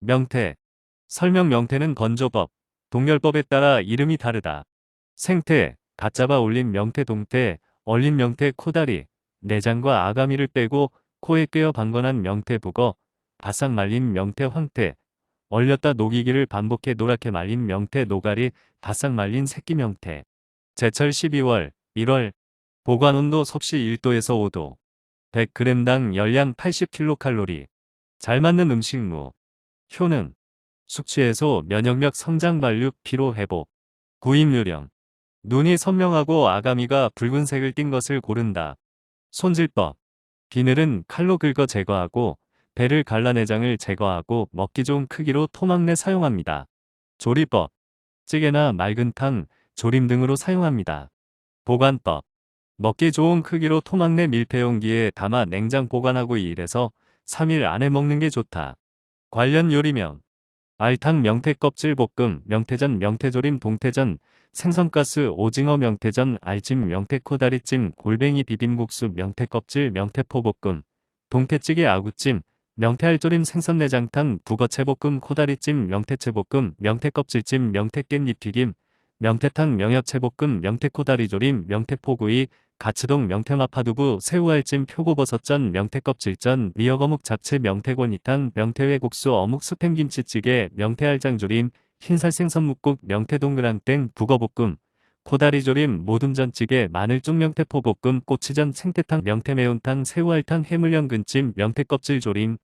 명태. 설명 명태는 건조법, 동열법에 따라 이름이 다르다. 생태, 갓 잡아 올린 명태 동태, 얼린 명태 코다리, 내장과 아가미를 빼고 코에 꿰어 방건한 명태 북어, 바싹 말린 명태 황태, 얼렸다 녹이기를 반복해 노랗게 말린 명태 노가리, 바싹 말린 새끼 명태. 제철 12월, 1월, 보관 온도 섭씨 1도에서 5도. 100g당 열량 80kcal. 잘 맞는 음식무. 효능. 숙취해소, 면역력 성장 발육, 피로 회복. 구입 요령. 눈이 선명하고 아가미가 붉은색을 띤 것을 고른다. 손질법. 비늘은 칼로 긁어 제거하고 배를 갈라 내장을 제거하고 먹기 좋은 크기로 토막내 사용합니다. 조리법. 찌개나 맑은 탕, 조림 등으로 사용합니다. 보관법. 먹기 좋은 크기로 토막내 밀폐용기에 담아 냉장 보관하고 1에서 3일 안에 먹는 게 좋다. 관련 요리명. 알탕 명태 껍질 볶음, 명태전 명태조림 동태전, 생선가스 오징어 명태전 알찜 명태 코다리찜 골뱅이 비빔국수 명태 껍질 명태포 볶음, 동태찌개 아구찜, 명태알조림 생선내장탕 북어채볶음 코다리찜 명태채볶음 명태껍질찜 명태깻잎튀김 명태탕 명엽채볶음 명태코다리조림 명태포구이 가츠동 명태마파두부 새우알찜 표고버섯전 명태껍질전 미역어묵 잡채 명태곤이탕 명태회국수 어묵 수팽김치찌개 명태알장조림 흰살생선묵국 명태동그랑땡 북어볶음 코다리조림 모둠전찌개 마늘쭉 명태포볶음 꼬치전 생태탕 명태매운탕 새우알탕 해물연근찜 명태껍질조림